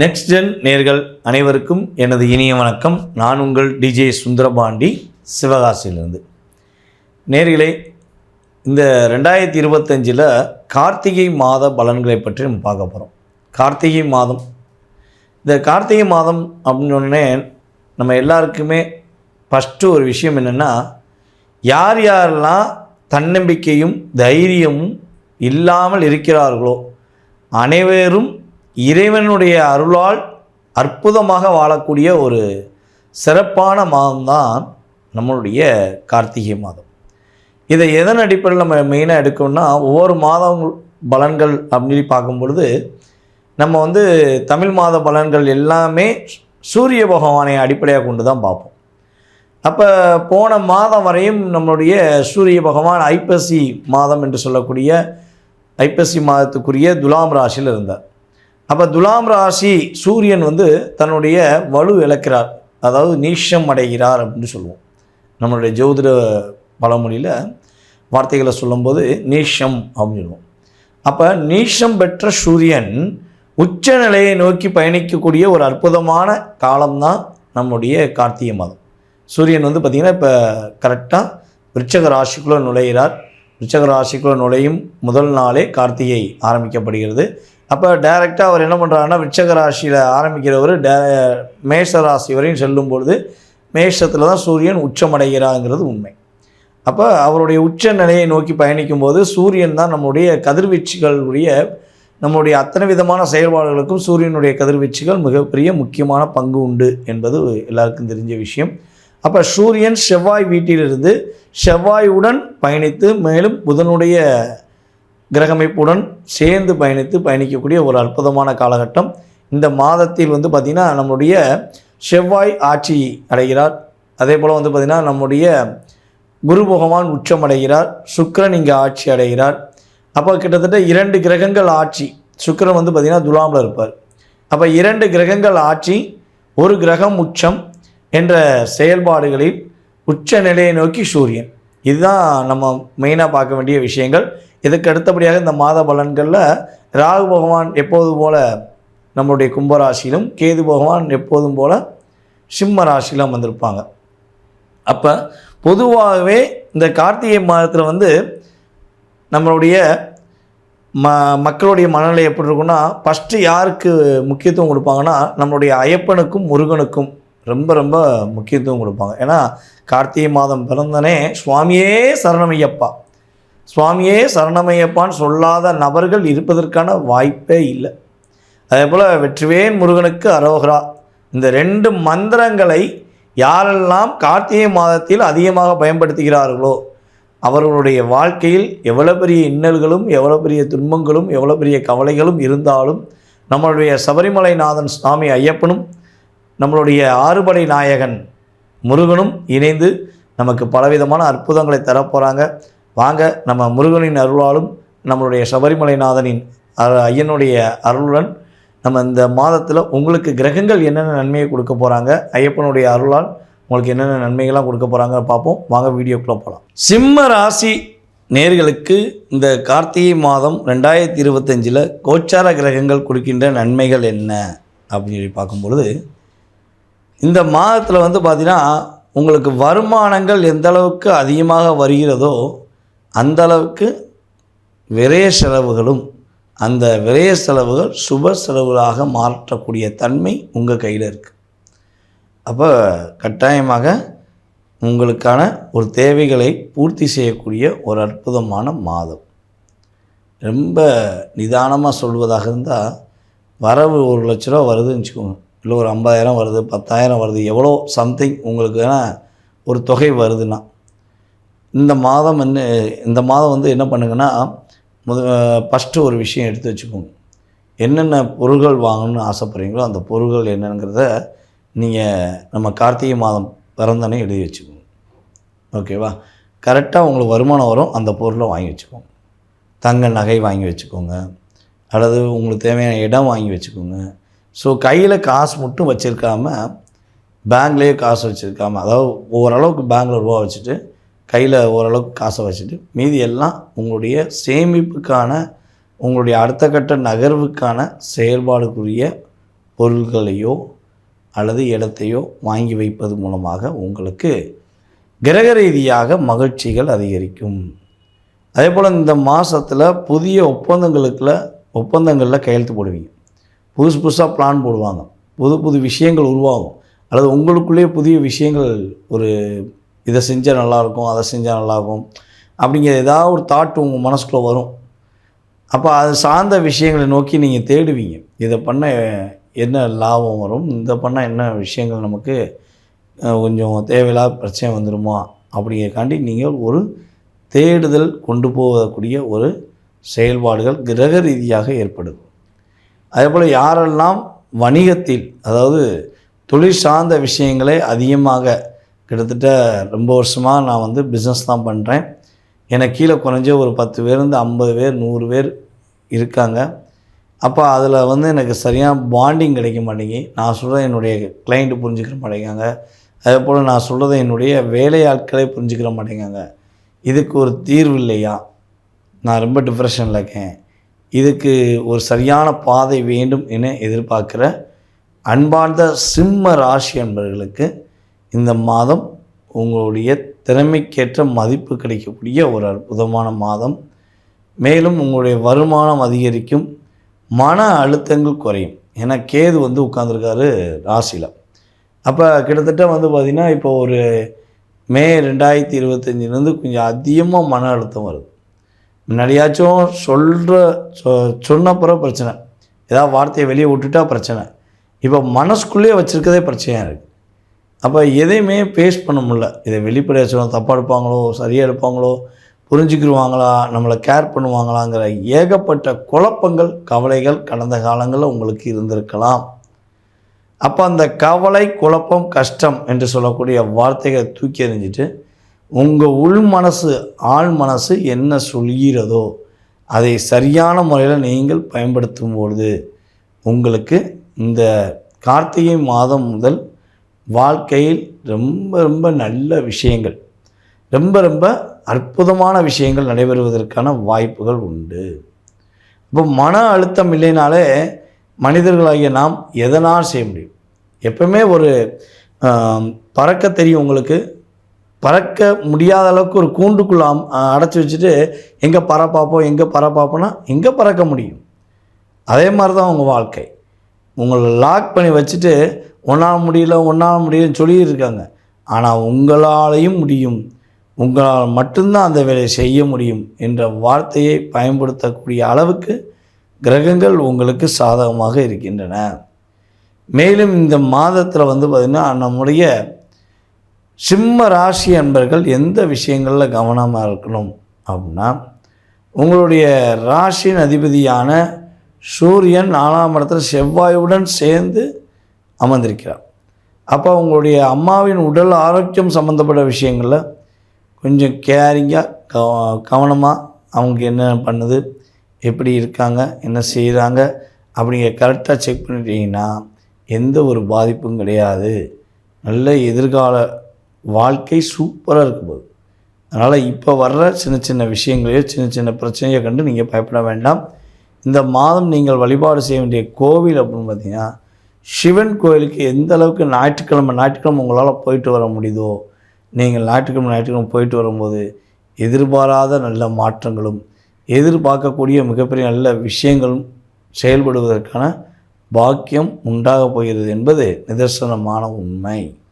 Next gen நேர்கள் அனைவருக்கும் எனது இனிய வணக்கம். நான் உங்கள் டிஜே சுந்தரபாண்டி சிவகாசியிலிருந்து. நேர்களே இந்த ரெண்டாயிரத்தி இருபத்தஞ்சில் கார்த்திகை மாத பலன்களை பற்றி நம்ம பார்க்க போகிறோம் கார்த்திகை மாதம். இந்த கார்த்திகை மாதம் அப்படின்னு நம்ம எல்லாருக்குமே ஃபஸ்ட்டு ஒரு விஷயம் என்னென்னா யார் யாரெல்லாம் தன்னம்பிக்கையும் தைரியமும் இல்லாமல் இருக்கிறார்களோ அனைவரும் இறைவனுடைய அருளால் அற்புதமாக வாழக்கூடிய ஒரு சிறப்பான மாதம்தான் நம்மளுடைய கார்த்திகை மாதம். இதை எதன் அடிப்படையில் நம்ம மெயினாக எடுக்கணும்னா ஒவ்வொரு மாதம் பலன்கள் அப்படின்னு பார்க்கும் பொழுது நம்ம வந்து தமிழ் மாத பலன்கள் எல்லாமே சூரிய பகவானை அடிப்படையாக கொண்டு தான் பார்ப்போம். அப்போ போன மாதம் வரையும் நம்மளுடைய சூரிய பகவான் ஐப்பசி மாதம் என்று சொல்லக்கூடிய ஐப்பசி மாதத்துக்குரிய துலாம் ராசியில் இருந்தார். அப்போ துலாம் ராசி சூரியன் வந்து தன்னுடைய வலு இழக்கிறார். அதாவது நீஷம் அடைகிறார் அப்படின்னு சொல்லுவோம். நம்மளுடைய ஜோதிட பழமொழியில் வார்த்தைகளை சொல்லும்போது நீஷம் அப்படின்னு சொல்லுவோம். அப்போ நீஷம் பெற்ற சூரியன் உச்ச நிலையை நோக்கி பயணிக்கக்கூடிய ஒரு அற்புதமான காலம்தான் நம்முடைய கார்த்திகை மாதம். சூரியன் வந்து பார்த்திங்கன்னா இப்போ கரெக்டாக விருச்சக ராசிக்குள்ளே நுழைகிறார் விருச்சக ராசிக்குள்ளே நுழையும் முதல் நாளே கார்த்திகை ஆரம்பிக்கப்படுகிறது. அப்போ டைரெக்டாக அவர் என்ன பண்ணுறாருன்னா விருச்சக ராசியில் ஆரம்பிக்கிறவர் டே மேஷ ராசி வரையும் செல்லும் பொழுது மேஷத்தில் தான் சூரியன் உச்சமடைகிறாங்கிறது உண்மை. அப்போ அவருடைய உச்ச நிலையை நோக்கி பயணிக்கும் போது சூரியன் தான் நம்முடைய கதிர்வீச்சுகளுடைய நம்முடைய அத்தனை விதமான செயல்பாடுகளுக்கும் சூரியனுடைய கதிர்வீச்சுகள் மிகப்பெரிய முக்கியமான பங்கு உண்டு என்பது எல்லாருக்கும் தெரிஞ்ச விஷயம். அப்போ சூரியன் செவ்வாய் வீட்டிலிருந்து செவ்வாயுடன் பயணித்து மேலும் புதனுடைய கிரகமைப்புடன் சேர்ந்து பயணித்து பயணிக்கக்கூடிய ஒரு அற்புதமான காலகட்டம். இந்த மாதத்தில் வந்து பார்த்திங்கன்னா நம்முடைய செவ்வாய் ஆட்சி அடைகிறார். அதே போல் வந்து பார்த்திங்கன்னா நம்முடைய குரு பகவான் உச்சமடைகிறார் சுக்கரன் இங்கே ஆட்சி அடைகிறார். அப்போ கிட்டத்தட்ட இரண்டு கிரகங்கள் ஆட்சி. சுக்கிரன் வந்து பார்த்திங்கன்னா துலாமில் இருப்பார். அப்போ இரண்டு கிரகங்கள் ஆட்சி ஒரு கிரகம் உச்சம் என்ற செயல்பாடுகளில் உச்ச நிலையை நோக்கி சூரியன். இதுதான் நம்ம மெயினாக பார்க்க வேண்டிய விஷயங்கள். இதுக்கு அடுத்தபடியாக இந்த மாத பலன்களில் ராகு பகவான் எப்போது போல் நம்மளுடைய கும்பராசியிலும் கேது பகவான் எப்போதும் போல் சிம்ம ராசியிலும் வந்திருப்பாங்க. அப்போ பொதுவாகவே இந்த கார்த்திகை மாதத்தில் வந்து நம்மளுடைய ம மக்களுடைய மனநிலை எப்படி இருக்குன்னா ஃபஸ்ட்டு யாருக்கு முக்கியத்துவம் கொடுப்பாங்கன்னா நம்மளுடைய ஐயப்பனுக்கும் முருகனுக்கும் ரொம்ப ரொம்ப முக்கியத்துவம் கொடுப்பாங்க. ஏன்னா கார்த்திகை மாதம் பிறந்தனே சுவாமியே சரணமையப்பா. சுவாமியே சரணமையப்பான்னு சொல்லாத நபர்கள் இருப்பதற்கான வாய்ப்பே இல்லை. அதே போல் வெற்றிவேன் முருகனுக்கு அரோகரா. இந்த ரெண்டு மந்திரங்களை யாரெல்லாம் கார்த்திகை மாதத்தில் அதிகமாக பயன்படுத்துகிறார்களோ அவர்களுடைய வாழ்க்கையில் எவ்வளோ பெரிய இன்னல்களும் எவ்வளோ பெரிய துன்பங்களும் எவ்வளோ பெரிய கவலைகளும் இருந்தாலும் நம்மளுடைய சபரிமலைநாதன் சுவாமி ஐயப்பனும் நம்மளுடைய ஆறுபடை நாயகன் முருகனும் இணைந்து நமக்கு பலவிதமான அற்புதங்களை தரப்போகிறாங்க வாங்க நம்ம முருகனின் அருளாலும் நம்மளுடைய சபரிமலைநாதனின் ஐயனுடைய அருளுடன் நம்ம இந்த மாதத்தில் உங்களுக்கு கிரகங்கள் என்னென்ன நன்மையை கொடுக்க போகிறாங்க ஐயப்பனுடைய அருளால் உங்களுக்கு என்னென்ன நன்மைகள்லாம் கொடுக்க போகிறாங்க பார்ப்போம். வாங்க வீடியோக்குள்ளே போகலாம் சிம்ம ராசி நேர்களுக்கு இந்த கார்த்திகை மாதம் ரெண்டாயிரத்தி இருபத்தஞ்சில் கோச்சார கிரகங்கள் கொடுக்கின்ற நன்மைகள் என்ன? அப்படின்னு சொல்லி பார்க்கும்பொழுது இந்த மாதத்தில் வந்து பார்த்திங்கன்னா உங்களுக்கு வருமானங்கள் எந்த அளவுக்கு அதிகமாக வருகிறதோ அந்த அளவுக்கு விரய செலவுகளும் அந்த விரய செலவுகள் சுப செலவுகளாக மாற்றக்கூடிய தன்மை உங்கள் கையில் இருக்குது அப்போ கட்டாயமாக உங்களுக்கான ஒரு தேவைகளை பூர்த்தி செய்யக்கூடிய ஒரு அற்புதமான மாதம். ரொம்ப நிதானமாக சொல்வதாக இருந்தால் வரவு ஒரு லட்ச ரூபா வருதுன்னு வச்சுக்கோங்க. இல்லை ஒரு ஐம்பதாயிரம் வருது பத்தாயிரம் வருது எவ்வளோ சம்திங் உங்களுக்கு ஒரு தொகை வருதுன்னா. இந்த மாதம் என்ன இந்த மாதம் வந்து என்ன பண்ணுங்கன்னா முத ஃபஸ்ட்டு ஒரு விஷயம் எடுத்து வச்சுக்கோங்க. என்னென்ன பொருள்கள் வாங்கணும்னு ஆசைப்பட்றீங்களோ அந்த பொருள்கள் என்னங்கிறத நீங்கள் நம்ம கார்த்திகை மாதம் பிறந்தனே எழுதி வச்சுக்கோங்க. ஓகேவா கரெக்டாக உங்களுக்கு வருமானம் வரும் அந்த பொருளை வாங்கி வச்சுக்கோங்க. தங்க நகை வாங்கி வச்சுக்கோங்க. அல்லது உங்களுக்கு தேவையான இடம் வாங்கி வச்சுக்கோங்க. ஸோ கையில் காசு மட்டும் வச்சுருக்காம பேங்க்லேயே காசு வச்சுருக்காம அதாவது ஓரளவுக்கு பேங்க்கில் ரூபா வச்சுட்டு கையில் ஓரளவுக்கு காசை வச்சுட்டு மீதி எல்லாம் உங்களுடைய சேமிப்புக்கான உங்களுடைய அடுத்த கட்ட நகர்வுக்கான செயல்பாடுக்குரிய பொருள்களையோ அல்லது இடத்தையோ வாங்கி வைப்பது மூலமாக உங்களுக்கு கிரக ரீதியாக மகிழ்ச்சிகள் அதிகரிக்கும். அதே போல் இந்த மாதத்தில் புதிய ஒப்பந்தங்களுக்குள்ள ஒப்பந்தங்களில் கையெழுத்து போடுவீங்க. புதுசு புதுசாக பிளான் போடுவாங்க. புது புது விஷயங்கள் உருவாகும். அல்லது உங்களுக்குள்ளேயே புதிய விஷயங்கள் ஒரு இதை செஞ்சால் நல்லாயிருக்கும் அதை செஞ்சால் நல்லாயிருக்கும் அப்படிங்கிற ஏதாவது ஒரு தாட் உங்கள் மனசுக்குள்ளே வரும். அப்போ அது சார்ந்த விஷயங்களை நோக்கி நீங்கள் தேடுவீங்க. இதை பண்ண என்ன லாபம் வரும்? இதை பண்ணால் என்ன விஷயங்கள் நமக்கு கொஞ்சம் தேவையில்லாத பிரச்சனை வந்துடுமா அப்படிங்கிறக்காண்டி நீங்கள் ஒரு தேடுதல் கொண்டு போகக்கூடிய ஒரு செயல்பாடுகள் கிரக ரீதியாக ஏற்படுது. அதே போல் யாரெல்லாம் வணிகத்தில் அதாவது தொழில் சார்ந்த விஷயங்களே அதிகமாக கிட்டத்தட்ட ரொம்ப வருஷமாக நான் வந்து பிஸ்னஸ் தான் பண்ணுறேன் எனக்கு கீழே குறைஞ்ச ஒரு பத்து பேருந்து ஐம்பது பேர் நூறு பேர் இருக்காங்க. அப்போ அதில் வந்து எனக்கு சரியான பாண்டிங் கிடைக்க மாட்டேங்கி நான் சொல்கிறத என்னுடைய கிளைண்ட்டு புரிஞ்சுக்கிற மாட்டேங்காங்க. அதே போல் நான் சொல்கிறத என்னுடைய வேலையாட்களே புரிஞ்சுக்கிற மாட்டேங்காங்க. இதுக்கு ஒரு தீர்வு இல்லையா? நான் ரொம்ப டிப்ரெஷனில் இருக்கேன். இதுக்கு ஒரு சரியான பாதை வேண்டும் என எதிர்பார்க்குற அன்பார்ந்த சிம்ம ராசி என்பவர்களுக்கு இந்த மாதம் உங்களுடைய திறமைக்கேற்ற மதிப்பு கிடைக்கக்கூடிய ஒரு அற்புதமான மாதம். மேலும் உங்களுடைய வருமானம் அதிகரிக்கும் மன அழுத்தங்கள் குறையும். ஏன்னா கேது வந்து உட்காந்துருக்காரு ராசியில். அப்போ கிட்டத்தட்ட வந்து பார்த்திங்கன்னா இப்போ ஒரு மே ரெண்டாயிரத்தி இருபத்தஞ்சிலேருந்து கொஞ்சம் அதிகமாக மன அழுத்தம் வருது. முன்னாடியாச்சும் சொல்கிற சொ சொன்னப்புறம் பிரச்சனை. ஏதாவது வார்த்தையை வெளியே விட்டுட்டா பிரச்சனை. இப்போ மனசுக்குள்ளேயே வச்சுருக்கதே பிரச்சனையாக இருக்குது அப்போ எதையுமே பேஸ் பண்ண முடில இதை வெளிப்படையாக சொன்னால் தப்பாக எடுப்பாங்களோ சரியாக எடுப்பாங்களோ புரிஞ்சுக்கிடுவாங்களா நம்மளை கேர் பண்ணுவாங்களாங்கிற ஏகப்பட்ட குழப்பங்கள் கவலைகள் கடந்த காலங்களில் உங்களுக்கு இருந்திருக்கலாம். அப்போ அந்த கவலை குழப்பம் கஷ்டம் என்று சொல்லக்கூடிய வார்த்தைகளை தூக்கி எறிஞ்சிட்டு உங்கள் உள் மனசு ஆழ் மனசு என்ன சொல்கிறதோ அதை சரியான முறையில் நீங்கள் பயன்படுத்தும் பொழுது உங்களுக்கு இந்த கார்த்திகை மாதம் முதல் வாழ்க்கையில் ரொம்ப ரொம்ப நல்ல விஷயங்கள் ரொம்ப ரொம்ப அற்புதமான விஷயங்கள் நடைபெறுவதற்கான வாய்ப்புகள் உண்டு. இப்போ மன அழுத்தம் இல்லைனாலே மனிதர்களாகிய நாம் எதனால் செய்ய முடியும்? எப்பவுமே ஒரு பறக்க தெரியும் உங்களுக்கு. பறக்க முடியாத அளவுக்கு ஒரு கூண்டுக்குள்ள அடைச்சி வச்சுட்டு எங்கே பற பார்ப்போம் எங்கே பற பார்ப்போம்னா எங்கே பறக்க முடியும்? அதே மாதிரி தான் உங்கள் வாழ்க்கை. உங்களை லாக் பண்ணி வச்சுட்டு ஒன்றால் முடியல ஒன்றால் முடியலன்னு சொல்லியிருக்காங்க. ஆனால் உங்களாலையும் முடியும். உங்களால் மட்டும்தான் அந்த வேலையை செய்ய முடியும் என்ற வார்த்தையை பயன்படுத்தக்கூடிய அளவுக்கு கிரகங்கள் உங்களுக்கு சாதகமாக இருக்கின்றன. மேலும் இந்த மாதத்தில் வந்து பார்த்திங்கன்னா நம்முடைய சிம்ம ராசி அன்பர்கள் எந்த விஷயங்களில் கவனமாக இருக்கணும் அப்படின்னா உங்களுடைய ராசியின் அதிபதியான சூரியன் நாலாம் இடத்துல செவ்வாயுடன் சேர்ந்து அமர்ந்திருக்கிறார். அப்போ உங்களுடைய அம்மாவின் உடல் ஆரோக்கியம் சம்மந்தப்பட்ட விஷயங்களில் கொஞ்சம் கேரிங்காக கவ கவனமாக அவங்க என்ன பண்ணுது எப்படி இருக்காங்க என்ன செய்கிறாங்க அப்படிங்கிற கரெக்டாக செக் பண்ணிட்டீங்கன்னா எந்த ஒரு பாதிப்பும் கிடையாது. நல்ல எதிர்கால வாழ்க்கை சூப்பராக இருக்கும் போது. அதனால் இப்போ வர்ற சின்ன சின்ன விஷயங்களையோ சின்ன சின்ன பிரச்சனையை கண்டு நீங்கள் பயப்பட வேண்டாம். இந்த மாதம் நீங்கள் வழிபாடு செய்ய வேண்டிய கோவில் அப்படின்னு பார்த்தீங்கன்னா சிவன் கோயிலுக்கு எந்த அளவுக்கு ஞாயிற்றுக்கிழமை ஞாயிற்றுக்கிழமை உங்களால் போயிட்டு வர முடியுதோ நீங்கள் ஞாயிற்றுக்கிழமை ஞாயிற்றுக்கிழமை போயிட்டு வரும்போது எதிர்பாராத நல்ல மாற்றங்களும் எதிர்பார்க்கக்கூடிய மிகப்பெரிய நல்ல விஷயங்களும் செயல்படுவதற்கான பாக்கியம் உண்டாகப் போகிறது என்பது நிதர்சனமான உண்மை.